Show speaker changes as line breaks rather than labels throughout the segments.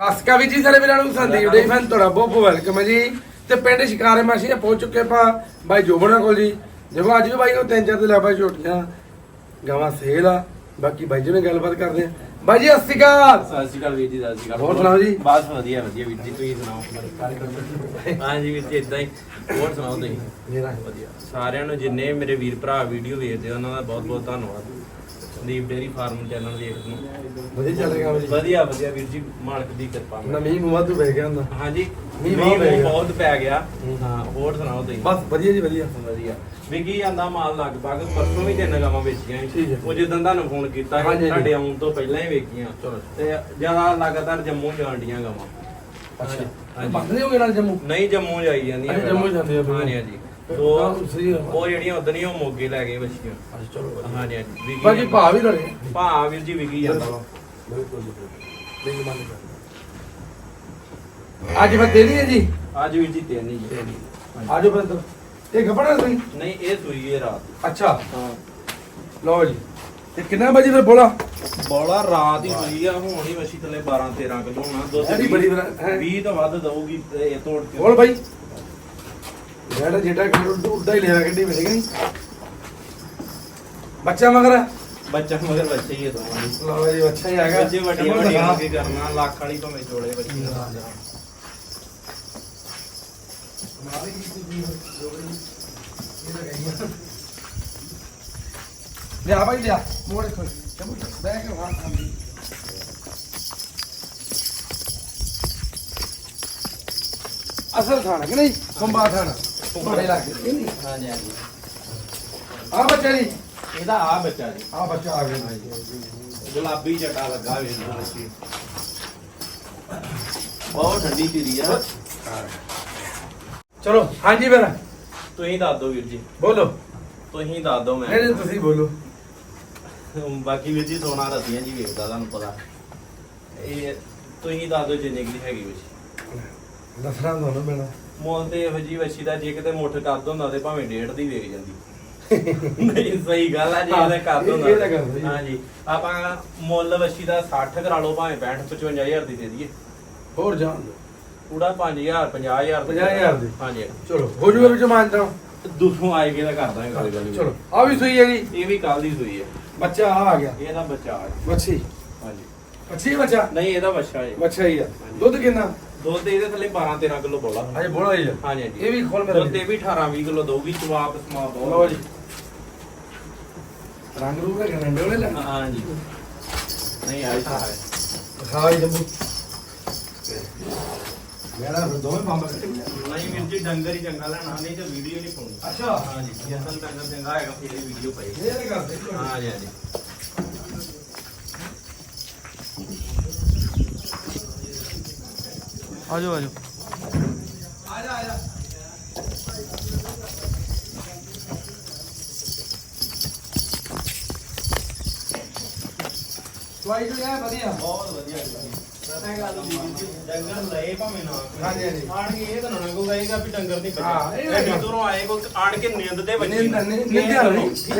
ਅਸਕਾ ਵੀ ਜੀ ਸਾਰੇ ਵੀਰਾਂ ਨੂੰ ਸੰਦੀਪ ਡੇ ਫੈਨ ਤੁਹਾਡਾ ਬਹੁਤ ਬਹੁਤ ਵੈਲਕਮ ਹੈ ਜੀ। ਤੇ ਪਿੰਡ ਸ਼ਿਕਾਰੇ ਮਾਸ਼ੀ ਪਹੁੰਚ ਚੁੱਕੇ ਆਪਾਂ ਬਾਈ ਜੋਬਣਾ ਕੋਲ ਜੀ। ਦੇਖੋ ਅੱਜ ਵੀ ਬਾਈ ਨੂੰ ਤਿੰਨ ਚਾਰ ਦੇ ਲਾਪਾ ਛੋਟੀਆਂ ਗਾਵਾਂ ਸੇਲ ਆ। ਬਾਕੀ ਬਾਈ ਜੀ ਨਾਲ ਗੱਲਬਾਤ ਕਰਦੇ ਆ। ਬਾਈ ਜੀ ਸਤਿ ਸ਼੍ਰੀ ਅਕਾਲ।
ਸਤਿ ਸ਼੍ਰੀ ਅਕਾਲ ਵੀਰ ਜੀ ਸਤਿ ਸ਼੍ਰੀ ਅਕਾਲ।
ਹੋਰ ਸੁਣਾਓ ਜੀ?
ਬਸ ਵਧੀਆ ਵਧੀਆ ਵੀਰ ਜੀ ਤੁਸੀਂ ਸੁਣਾਓ? ਹਾਂਜੀ ਵੀਰ ਜੀ ਇਦਾਂ ਹੀ। ਹੋਰ ਸੁਣਾਓ ਤੁਸੀਂ?
ਮੇਰਾ
ਵਧੀਆ। ਸਾਰਿਆਂ ਨੂੰ ਜਿੰਨੇ ਮੇਰੇ ਵੀਰ ਭਰਾ ਵੀਡੀਓ ਵੇਖਦੇ ਉਹਨਾਂ ਦਾ ਬਹੁਤ ਬਹੁਤ ਧੰਨਵਾਦ। ਸੰਦੀਪ ਡੇਰੀ ਫਾਰਮ ਚੈਨਲ ਵੇਖਦੇ ਨੂੰ
ਵਧੀਆ ਚੱਲ ਰਿਹਾ ਜੀ
ਵਧੀਆ ਵਧੀਆ ਵੀਰ ਜੀ ਮਾਲਕ ਦੀ ਕਿਰਪਾ ਨਾਲ।
ਨਵੀਂ ਮੂੰਹ ਤੋਂ ਬਹਿ ਗਿਆ ਹੁੰਦਾ
ਹਾਂਜੀ
ਮੀਂਹ
ਮੀਂਹ
ਬਹੁਤ ਪੈ ਗਿਆ।
ਬਹੁਤ ਪੈ ਗਿਆ
ਹੂੰ।
ਹੋਰ ਸੁਣਾਓ ਤੁਸੀਂ
ਬਸ ਵਧੀਆ ਜੀ ਵਧੀਆ
ਵਧੀਆ ਵਿਕੀ ਜਾਂਦਾ ਮਾਲ ਲਗਭਗ ਪਰਸੋਂ ਵੀ ਤਿੰਨ ਗਾਵਾਂ ਵੇਚੀਆਂ ਸੀ।
ਠੀਕ ਹੈ।
ਉਹ ਜਦੋਂ ਤੁਹਾਨੂੰ ਫੋਨ ਕੀਤਾ ਸੀ
ਹਾਂਜੀ।
ਤੁਹਾਡੇ ਆਉਣ ਤੋਂ ਪਹਿਲਾਂ ਹੀ ਵੇਚੀਆਂ
ਚਲੋ।
ਤੇ ਜ਼ਿਆਦਾ ਲਗਾਤਾਰ ਜੰਮੂ ਜਾਣ ਡੀਆਂ ਗਾਵਾਂ ਹਾਂਜੀ, ਹਾਂਜੀ।
ਬੰਦ ਹੋ ਗਏ ਨਾਲ ਜੰਮੂ
ਨਹੀਂ ਜੰਮੂ ਜਾਈ ਜਾਂਦੀਆਂ
ਅੱਛਾ, ਜੰਮੂ ਜਾਂਦੀਆਂ ਫਿਰ।
ਹਾਂਜੀ ਦੋ। ਉਹ ਜਿਹੜੀਆਂ ਉਦੋਂ ਹੀ ਉਹ ਮੋਗੇ ਲੈ ਗਏ ਬੱਚੀਆਂ
ਅੱਛਾ ਚਲੋ
ਹਾਂਜੀ ਹਾਂਜੀ ਵਿਕੀ
ਬਾਕੀ ਭਾ ਵੀ ਲੜੇ
ਭਾ ਵੀਰ ਜੀ ਵਿਕੀ ਜਾਂਦਾ ਵਾ।
ਬਿਲਕੁਲ ਜੀ ਬਿਲਕੁਲ। ਮੰਨ ਅੱਜ ਮੈਂ ਦੇ ਲਈ ਹੈ ਜੀ?
ਅੱਜ ਵੀਰ ਜੀ ਤਿੰਨ ਹੀ। ਜੀ।
ਆਜੋ ਫਿਰ ਇੱਧਰ। ਇਹ ਹੈ ਤੁਸੀਂ?
ਨਹੀਂ ਇਹ ਸੂਈ ਹੈ ਰਾਤ।
ਅੱਛਾ।
ਹਾਂ।
ਲਓ ਜੀ। ਤੇ ਕਿੰਨਾ ਵਜੇ ਫਿਰ ਬੋਲਾ?
ਬੋਲਾ ਰਾਤ ਹੀ ਸੂਈ ਆ ਹੁਣ ਹੀ ਵਸ਼ੀ ਥੱਲੇ 12 13 ਕਿਲੋ ਹੋਣਾ। ਦੁੱਧ
ਇਹਦੀ ਬੜੀ ਬਰਾ- ਹੈਂ?
20 ਤੋਂ ਵੱਧ ਦਊਗੀ ਤੇ ਇਹ ਤੋੜ ਕੇ।
ਬੋਲ ਭਾਈ ਜਿਹੜਾ ਜਿਹੜਾ ਖੇਡ ਉੱਡਾ ਹੀ ਲਿਆ ਗੱਡੀ ਮਿਲੇਗਾ ਨਹੀਂ ਬੱਚਾ ਮਗਰ?
ਬੱਚਾ ਮਗਰ ਬੱਚੇ ਹੀ ਹੈ ਦੋਵਾਂ ਦੇ।
ਲਓ ਜੀ ਅੱਛਾ ਹੀ ਹੈਗਾ
ਬੱਚੇ ਵੱਡੇ ਵੱਡੇ। ਹੋ ਕੇ ਕਰਨਾ ਲੱਖ ਵਾਲੀ ਭਾਵੇਂ ਚੋਲੇ ਬੱਚੇ
ਲਿਆ ਭਾਈ ਲਿਆ। ਮੋੜ ਖੋਲ ਚਮੂ ਬੈਠ ਕੇ ਵਾਹ ਖਾਂਦੀ। ਅਸਲ ਥਾਣਾ ਕਿ ਨਹੀਂ? ਖੰਬਾ ਥਾਣਾ। ਲੱਗੇ
ਹਾਂਜੀ ਹਾਂਜੀ।
ਆ ਬੱਚਾ ਜੀ।
ਇਹਦਾ ਆ ਬੱਚਾ ਜੀ।
ਆ ਬੱਚਾ ਆ ਗਿਆ ਜੀ।
ਗੁਲਾਬੀ ਜਟਾ ਲੱਗਾ ਵੇ ਇਹਨੂੰ ਬੱਚੀ ਬਹੁਤ ਠੰਡੀ ਧੀਰੀ ਆ।
ਚਲੋ ਹਾਂਜੀ ਫਿਰ।
ਤੁਸੀਂ ਦੱਸ ਦਿਓ ਵੀਰ ਜੀ।
ਬੋਲੋ।
ਤੁਸੀਂ ਦੱਸ ਦਿਓ
ਨਹੀਂ ਨਹੀਂ
ਮੈਂ
ਤੁਸੀਂ ਬੋਲੋ।
ਬਾਕੀ ਵੀਰ ਜੀ ਸੋਨਾ ਰਤੀਆਂ ਜੀ ਵੇਖਦਾ ਤੁਹਾਨੂੰ ਪਤਾ। ਇਹ ਤੁਸੀਂ ਦੱਸ ਦਿਓ ਜਿੰਨੇ ਕੁ ਦੀ ਹੈਗੀ ਵਿੱਚ।
ਦੱਸਣਾ ਤੁਹਾਨੂੰ ਮੈਨਾਂ
ਮੁੱਲ ਤੇ ਇਹੋ ਜੀ ਵੱਛੀ ਦਾ ਜੇ ਕਿਤੇ ਮੁੱਠ ਕੱਦ ਹੁੰਦਾ ਤੇ ਭਾਵੇਂ ਡੇਢ ਦੀ ਵੇਚ ਜਾਂਦੀ। ਨਹੀਂ ਸਹੀ ਗੱਲ ਆ ਜੀ
ਹਾਂ,
ਇਹਦਾ ਕੱਦ
ਇਹ- ਤਾਂ ਹੈ।
ਹਾਂਜੀ ਆਪਾਂ ਮੁੱਲ ਵੱਛੀ ਦਾ 60 ਕਰਾ ਲਓ ਭਾਵੇਂ 65 55000 ਦੀ ਦੇ ਦਈਏ।
ਹੋਰ ਜਾਣ ਦਿਓ।
ਪੂਰਾ 5000 50000
50,000 ਦੀ।
ਹਾਂਜੀ।
ਚਲੋ ਹੋ ਜੂਗਾ ਵਿੱਚ ਮਾਨਤਾ
ਦੂਸੋਂ ਆਏ ਕੇ ਦਾ ਕਰਦਾ ਹਾਂ ਗੱਲ ਗੱਲ
ਚਲੋ ਆ ਵੀ ਸਹੀ ਹੈ ਜੀ
ਇਹ ਵੀ ਕੱਲ ਦੀ ਸੂਈ ਹੈ।
ਬੱਚਾ ਆ ਆ ਗਿਆ।
ਇਹਦਾ ਬੱਚਾ ਆ ਗਿਆ।
ਮੱਛੀ
ਹਾਂਜੀ।
ਮੱਛੀ ਬੱਚਾ?
ਨਹੀਂ ਇਹਦਾ ਬੱਚਾ ਹੈ।
ਮੱਛਾ ਹੀ ਆ। ਦੁੱਧ ਕਿੰਨਾ?
ਦੁੱਧ ਇਹਦੇ ਥੱਲੇ 12 13 ਕਿਲੋ ਬੋਲਾ।
ਅਜੇ ਬੋਲਾ ਹੀ ਆ।
ਹਾਂਜੀ ਹਾਂਜੀ
ਇਹ ਵੀ ਖੋਲ ਮੇਰਾ
ਦੁੱਧ ਇਹ ਵੀ 18 20 ਕਿਲੋ ਦਊਗੀ ਚਵਾਪ ਸਮਾ ਬਹੁਤ
ਲਓ ਜੀ। ਰੰਗ ਰੂਪ ਗਰੰਡੇ ਵਾਲੇ ਲੈ
ਹਾਂਜੀ ਨਹੀਂ ਆਈ ਤਾਂ ਹੈ।
ਖਾਈ ਜੰਬੂ ਮੇਰਾ ਦੋਵੇਂ ਪੰਪ ਕੱਟੇ
ਨਹੀਂ ਵੀਰ ਜੀ ਡੰਗਰ ਹੀ ਚੰਗਾ ਲੈਣਾ ਨਹੀਂ ਤਾਂ ਵੀਡੀਓ ਨਹੀਂ ਪਾਉਣੀ।
ਅੱਛਾ।
ਹਾਂਜੀ ਜੇ ਅਸਲ ਡੰਗਰ ਚੰਗਾ ਹੈਗਾ ਫਿਰ ਵੀਡੀਓ ਪਾਈ।
ਇਹ ਕਰਦੇ।
ਹਾਂਜੀ ਹਾਂਜੀ
ਆਜੋ ਆਜੋ।
ਆ ਜਾ ਆ ਜਾ ਹੈ ਵਧੀਆ।
ਬਹੁਤ ਵਧੀਆ ਜੀ। ਗੱਲ ਵੀਰ ਜੀ। ਡੰਗਰ ਲਏ ਭਾਵੇਂ ਨਾ
ਹਾਂਜੀ, ਹਾਂਜੀ।
ਆਣ ਕੇ ਇਹ ਤਾਂ ਨਾ ਕੋਈ ਕਹੇਗਾ ਵੀ ਡੰਗਰ ਨਹੀਂ
ਹਾਂ, ਇਹ
ਬੱਚਾ
ਹੈਗਾ।
ਇਹ ਦੂਰੋਂ ਆਏ ਕੋਈ ਆਣ ਕੇ ਨਿੰਦ ਦੇ ਬੱਚੇ।
ਨਿੰਦ- ਨਿੰਦ- ਨਿੰਦਿਆ।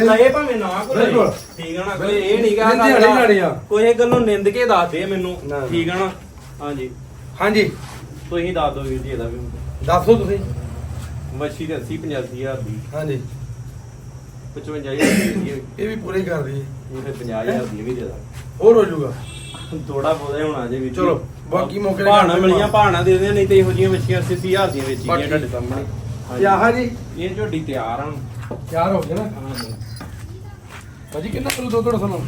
ਲਏ ਭਾਵੇਂ ਨਾ ਕੋਈ।
ਬਿਲਕੁਲ।
ਠੀਕ ਹੈ ਨਾ ਕੋਈ ਇਹ ਨਹੀਂ ਗਾ
ਨਿੰਦਿਆ ਨਹੀਂ ਲੜੀਆਂ।
ਕੋਈ ਇਹ ਗੱਲੋਂ ਨਿੰਦ ਕੇ ਦੱਸ ਦੇ ਮੈਨੂੰ।
ਨਾ।
ਠੀਕ ਹੈ ਨਾ? ਹਾਂਜੀ।
ਹਾਂਜੀ।
ਤੁਸੀਂ ਦੱਸ ਦਿਓ ਵੀਰ ਜੀ ਇਹਦਾ ਵੀ।
ਦੱਸੋ ਤੁਸੀਂ।
ਮੱਛੀ ਦੇ 80 85000 ਦੀ।
ਹਾਂਜੀ।
55000 ਦੀ ਇਹ
ਇਹ ਵੀ ਪੂਰੀ ਕਰ ਦਈਏ।
ਫਿਰ 50000 ਦੀ ਵੀ ਦੇ ਦਾਂ
ਹੋਰ ਹੋ ਜਾਊਗਾ।
ਥੋੜਾ ਬਹੁਤਾ ਹੋਣਾ ਜੇ ਵੀ
ਚਲੋ, ਬਾਕੀ ਮੌਕੇ ਤੇ
ਭਾਣਾ ਮਿਲੀਆਂ। ਭਾਣਾ ਦੇ ਦਿੰਦੇ ਨਹੀਂ ਤੇ ਇਹੋ ਜਿਹੀਆਂ ਮੱਛੀਆਂ 80000 ਦੀਆਂ ਵੇਚੀਆਂ ਤੁਹਾਡੇ ਸਾਹਮਣੇ।
ਆਹ ਜੀ।
ਇਹ ਝੋਡੀ ਤਿਆਰ ਹਨ
ਤਿਆਰ ਹੋ ਗਿਆ ਨਾ? ਭਾਜੀ ਕਿੰਨਾ ਕਿਲੋ ਦੁੱਧ ਤੁਹਾਡਾ ਸਾਨੂੰ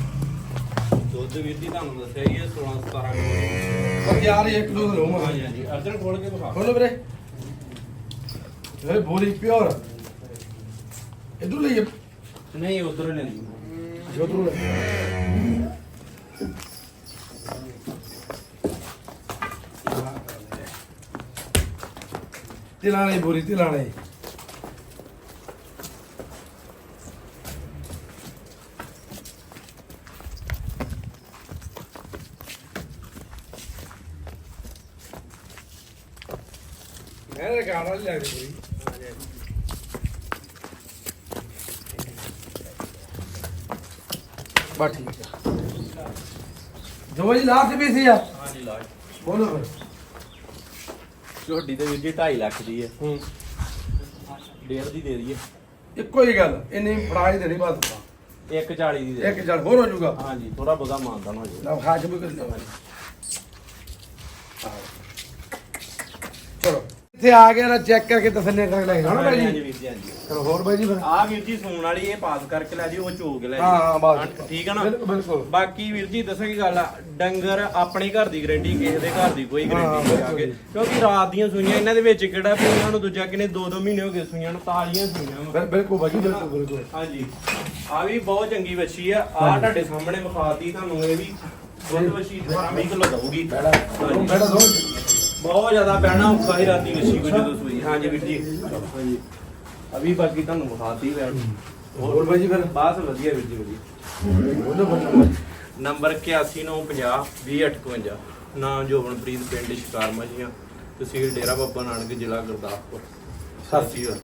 ਦੁੱਧ ਵੀਰ ਜੀ ਤੁਹਾਨੂੰ ਦੱਸਿਆ ਹੀ ਹੈ 16 17 ਕਿਲੋ।
ਪਰ ਤਿਆਰ ਹੀ 1 ਕਿਲੋ ਦਾ ਲਊਂਗਾ।
ਹਾਂਜੀ ਹਾਂਜੀ। ਅਰਜਨ ਖੋਲ ਕੇ ਵਿਖਾ।
ਖੋਲੋ ਵੀਰੇ। ਇਹ ਬੋਲੀ ਪਿਓਰ। ਇਧਰ ਲਈਏ।
ਨਹੀਂ ਉਧਰ ਲੈਂਦੀ
ਜੋਧਰੂ ਲੈ। ਤਿਲਾਣੇ ਬੋਰੀ ਤਿਲਾਣੇ। ਮੈਂ ਗਾਣਾ ਲੈ ਰਹੀ ਬਾ ਠੀਕ ਆ। ਜੋ ਜੀ ਲਾਸਟ ਵੀ ਸੀ ਆ।
ਹਾਂਜੀ ਲਾਜ
ਬੋਲੋ ਫਿਰ।
ਝੋਟੀ ਤੇ ਵੀਰ ਜੀ 2.5 ਲੱਖ ਦੀ ਹੈ।
ਹੂੰ।
ਡੇਢ ਦੀ ਦੇ ਦਈਏ।
ਇੱਕੋ ਹੀ ਗੱਲ ਇੰਨੀ ਫੜਾ ਹੀ ਦੇਣੀ ਬਸ
140 ਦੀ ਦੇ
ਇੱਕ ਚੱਲ ਹੋਰ ਹੋ ਜਾਊਗਾ।
ਹਾਂਜੀ ਥੋੜਾ ਬਹੁਤਾ ਮਾਨਦਾਨ ਹੋ ਜਾਊਗਾ।
ਨਾ ਖਾਜ ਵੀ ਕਰ ਲਿਆ ਚਲੋ। ਇੱਥੇ ਆ ਗਿਆ ਨਾ ਚੈੱਕ ਕਰਕੇ ਤਸੱਲੀ ਕਰਕੇ ਲੈ ਜਾਣਾ
ਹਾਂਜੀ
ਜੀ?
ਵੀਰ ਜੀ ਹਾਂਜੀ।
ਚਲੋ ਹੋਰ ਭਾਈ ਜੀ ਫਿਰ।
ਆ ਵੀਰ ਜੀ ਸੂਣ ਵਾਲੀ ਇਹ ਪਾਸ ਕਰਕੇ ਲੈ ਜੀ ਉਹ ਚੋਗ ਲੈ ਜੀ
ਹਾਂ ਹਾਂ ਬਸ।
ਹਾਂ, ਠੀਕ ਹੈ ਨਾ?
ਬਿਲਕੁਲ ਬਿਲਕੁਲ।
ਬਾਕੀ ਵੀਰ ਜੀ ਦੱਸਾਂ ਕੀ ਗੱਲ ਆ? ਡੰਗਰ ਆਪਣੇ ਘਰ ਦੀ ਗਰੰਟੀ ਕਿਸੇ ਦੇ ਘਰ ਦੀ ਕੋਈ
ਹਾਂ,
ਗਰੰਟੀ ਨਹੀਂ
ਬਿਲਕੁਲ
ਆਗੇ
ਜੀ।
ਕਿਉਂਕਿ ਰਾਤ ਦੀਆਂ ਸੂਈਆਂ ਇਹਨਾਂ ਦੇ ਵਿੱਚ ਕਿਹੜਾ ਵੀ ਉਹਨਾਂ ਨੂੰ ਦੂਜਾ ਕਿਨੇ 2-2 ਮਹੀਨੇ ਹੋ ਗਏ ਸੂਈਆਂ ਨੂੰ ਤਾਜ਼ੀਆਂ ਸੂਈਆਂ ਵਾ।
ਬਿਲ- ਬਿਲਕੁਲ ਭਾਈ ਜੀ ਬਿਲਕੁਲ ਬਿਲਕੁਲ।
ਹਾਂਜੀ। ਆ ਵੀ ਬਹੁਤ ਚੰਗੀ ਵੱਛੀ ਆ। ਆ ਤੁਹਾਡੇ ਸਾਹਮਣੇ ਵਿਖਾਤੀ ਤੁਹਾਨੂੰ ਇਹ ਵੀ ਦੁੱਧ ਵੱਛੀ 20 ਕਿਲੋ ਦਊਗੀ। ਹਾਂਜੀ।
ਬੈੜਾ ਦੋ।
ਬਹੁਤ ਜ਼ਿਆਦਾ ਪੈਣਾ ਔਖਾ ਹੀ ਰਾਤੀ ਵੱਛੀ ਕੋ ਜਦੋਂ ਸੂਈ ਹਾਂਜੀ ਵੀਰ ਜੀ। ਹਾਂਜੀ। ਅਭੀ ਬਾਕੀ ਤੁਹਾਨੂੰ ਵਿਖਾਤੀ ਵੈਣ
ਹੋਰ ਭਾਈ ਜੀ ਫਿਰ
ਬਾਸ ਵਧੀਆ ਵੀਰ ਜੀ ਵਧੀਆ। ਨੰਬਰ 819050 2058 ਨਾਮ ਜੋਬਨਪ੍ਰੀਤ ਪਿੰਡ ਸ਼ਿਕਾਰ ਮਜੀਆਂ ਤਹਿਸੀਲ ਡੇਰਾ ਬਾਬਾ ਨਾਨਕ ਜ਼ਿਲ੍ਹਾ ਗੁਰਦਾਸਪੁਰ। ਸਤਿ ਸ਼੍ਰੀ ਅਕਾਲ।